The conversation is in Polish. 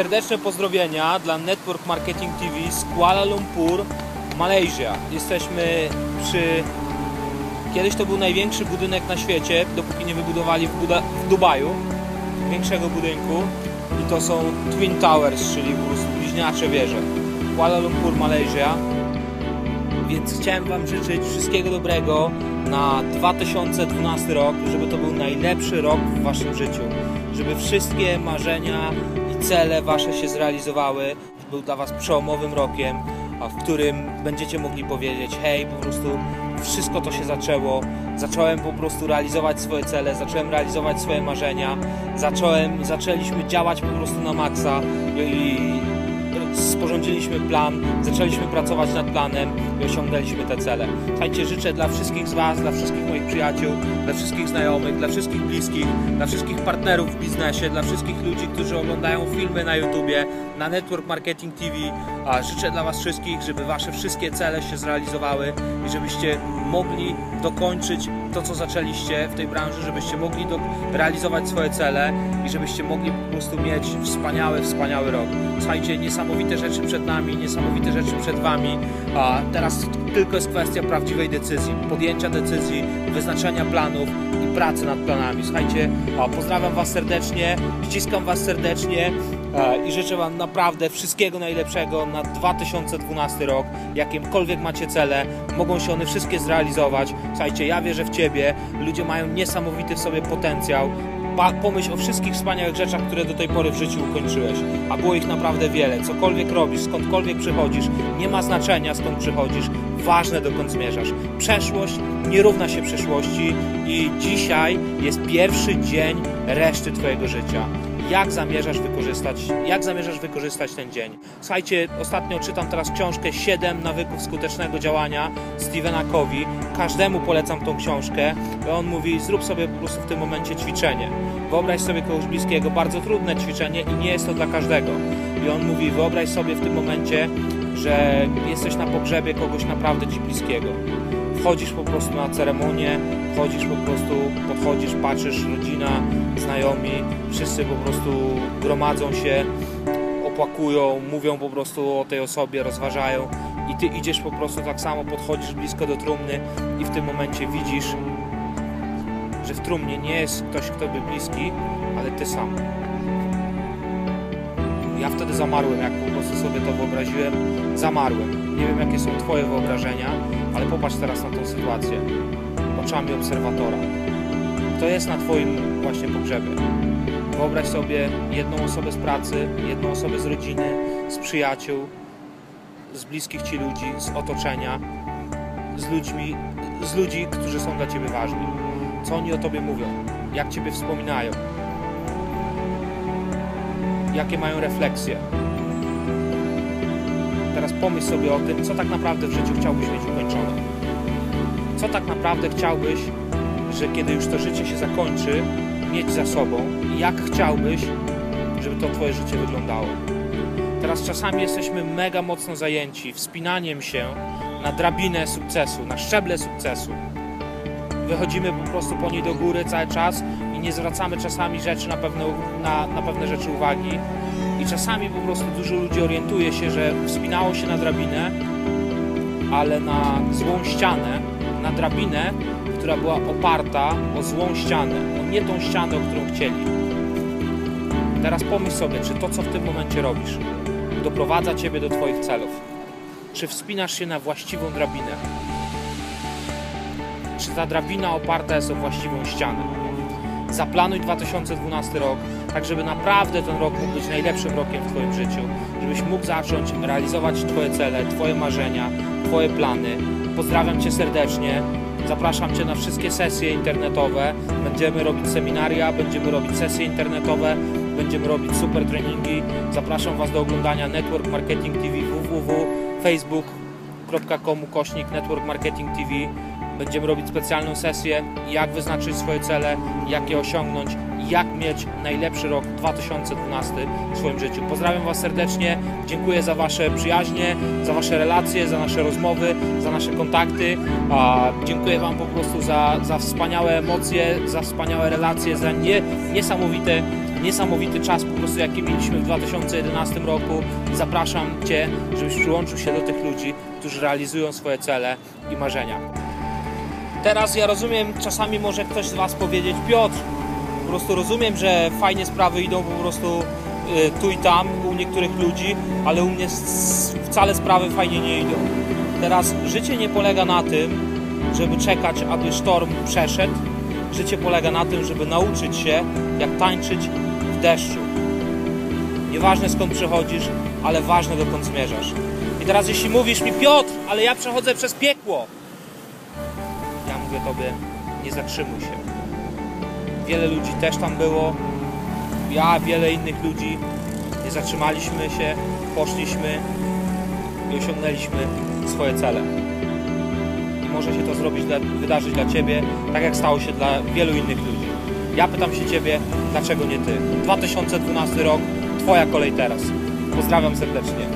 Serdeczne pozdrowienia dla Network Marketing TV z Kuala Lumpur, Malezja. Jesteśmy przy... Kiedyś to był największy budynek na świecie, dopóki nie wybudowali w, Buda... w Dubaju większego budynku. I to są Twin Towers, czyli bliźniacze wieże. Kuala Lumpur, Malezja. Więc chciałem Wam życzyć wszystkiego dobrego na 2012 rok, żeby to był najlepszy rok w Waszym życiu. Żeby wszystkie marzenia cele Wasze się zrealizowały. Był dla Was przełomowym rokiem, a w którym będziecie mogli powiedzieć: Hej, po prostu wszystko to się zaczęło. Zacząłem po prostu realizować swoje cele, zacząłem realizować swoje marzenia, zacząłem, zaczęliśmy działać po prostu na maksa i sporządziliśmy plan, zaczęliśmy pracować nad planem i osiągnęliśmy te cele. Słuchajcie, życzę dla wszystkich z Was, dla wszystkich moich przyjaciół, dla wszystkich znajomych, dla wszystkich bliskich, dla wszystkich partnerów w biznesie, dla wszystkich ludzi, którzy oglądają filmy na YouTubie, na Network Marketing TV. Życzę dla Was wszystkich, żeby Wasze wszystkie cele się zrealizowały i żebyście mogli dokończyć to, co zaczęliście w tej branży, żebyście mogli do, realizować swoje cele i żebyście mogli po prostu mieć wspaniały, wspaniały rok. Słuchajcie, niesamowite rzeczy przed nami, niesamowite rzeczy przed Wami, a teraz tylko jest kwestia prawdziwej decyzji, podjęcia decyzji, wyznaczenia planów i pracy nad planami. Słuchajcie, pozdrawiam Was serdecznie, ściskam Was serdecznie i życzę Wam naprawdę wszystkiego najlepszego na 2012 rok. Jakimkolwiek macie cele, mogą się one wszystkie zrealizować. Słuchajcie, ja wierzę w Ciebie, ludzie mają niesamowity w sobie potencjał. Pomyśl o wszystkich wspaniałych rzeczach, które do tej pory w życiu ukończyłeś, a było ich naprawdę wiele. Cokolwiek robisz, skądkolwiek przychodzisz, nie ma znaczenia skąd przychodzisz, ważne dokąd zmierzasz. Przeszłość nie równa się przyszłości i dzisiaj jest pierwszy dzień reszty Twojego życia jak zamierzasz wykorzystać, jak zamierzasz wykorzystać ten dzień. Słuchajcie, ostatnio czytam teraz książkę 7 nawyków skutecznego działania Stevena Covey. Każdemu polecam tą książkę. On mówi, zrób sobie po prostu w tym momencie ćwiczenie. Wyobraź sobie kogoś bliskiego, bardzo trudne ćwiczenie i nie jest to dla każdego. I on mówi, wyobraź sobie w tym momencie, że jesteś na pogrzebie kogoś naprawdę ci bliskiego wchodzisz po prostu na ceremonię, wchodzisz po prostu, podchodzisz, patrzysz, rodzina, znajomi, wszyscy po prostu gromadzą się, opłakują, mówią po prostu o tej osobie, rozważają i ty idziesz po prostu tak samo, podchodzisz blisko do trumny i w tym momencie widzisz, że w trumnie nie jest ktoś, kto by bliski, ale ty sam. Ja wtedy zamarłem, jak po prostu sobie to wyobraziłem, zamarłem. Nie wiem, jakie są Twoje wyobrażenia, ale popatrz teraz na tą sytuację oczami obserwatora. Kto jest na Twoim właśnie pogrzebie? Wyobraź sobie jedną osobę z pracy, jedną osobę z rodziny, z przyjaciół, z bliskich Ci ludzi, z otoczenia, z ludźmi, z ludzi, którzy są dla Ciebie ważni. Co oni o Tobie mówią? Jak Ciebie wspominają? Jakie mają refleksje? Teraz pomyśl sobie o tym, co tak naprawdę w życiu chciałbyś mieć ukończone. Co tak naprawdę chciałbyś, że kiedy już to życie się zakończy, mieć za sobą i jak chciałbyś, żeby to Twoje życie wyglądało. Teraz czasami jesteśmy mega mocno zajęci wspinaniem się na drabinę sukcesu, na szczeble sukcesu. Wychodzimy po prostu po niej do góry cały czas i nie zwracamy czasami rzeczy na, pewne, na, na pewne rzeczy uwagi. I czasami po prostu dużo ludzi orientuje się, że wspinało się na drabinę, ale na złą ścianę, na drabinę, która była oparta o złą ścianę, o nie tą ścianę, o którą chcieli. Teraz pomyśl sobie, czy to, co w tym momencie robisz, doprowadza Ciebie do Twoich celów. Czy wspinasz się na właściwą drabinę? Czy ta drabina oparta jest o właściwą ścianę? Zaplanuj 2012 rok, tak żeby naprawdę ten rok mógł być najlepszym rokiem w Twoim życiu, żebyś mógł zacząć realizować Twoje cele, Twoje marzenia, Twoje plany. Pozdrawiam Cię serdecznie. Zapraszam Cię na wszystkie sesje internetowe. Będziemy robić seminaria, będziemy robić sesje internetowe, będziemy robić super treningi. Zapraszam Was do oglądania Network Marketing TV www.facebook.com kośnik Network Marketing TV. Będziemy robić specjalną sesję, jak wyznaczyć swoje cele, jak je osiągnąć, jak mieć najlepszy rok 2012 w swoim życiu. Pozdrawiam Was serdecznie, dziękuję za Wasze przyjaźnie, za Wasze relacje, za nasze rozmowy, za nasze kontakty. Dziękuję Wam po prostu za, za wspaniałe emocje, za wspaniałe relacje, za nie, niesamowite niesamowity czas po prostu jaki mieliśmy w 2011 roku zapraszam Cię, żebyś przyłączył się do tych ludzi, którzy realizują swoje cele i marzenia. Teraz ja rozumiem, czasami może ktoś z Was powiedzieć, Piotr, prostu rozumiem, że fajnie sprawy idą po prostu y, tu i tam u niektórych ludzi, ale u mnie wcale sprawy fajnie nie idą. Teraz życie nie polega na tym, żeby czekać, aby sztorm przeszedł. Życie polega na tym, żeby nauczyć się, jak tańczyć w deszczu. Nieważne skąd przechodzisz, ale ważne dokąd zmierzasz. I teraz jeśli mówisz mi, Piotr, ale ja przechodzę przez piekło, ja mówię tobie, nie zatrzymuj się. Wiele ludzi też tam było. Ja, wiele innych ludzi. Zatrzymaliśmy się, poszliśmy i osiągnęliśmy swoje cele. I może się to zrobić, wydarzyć dla Ciebie, tak jak stało się dla wielu innych ludzi. Ja pytam się Ciebie, dlaczego nie Ty? 2012 rok, Twoja kolej teraz. Pozdrawiam serdecznie.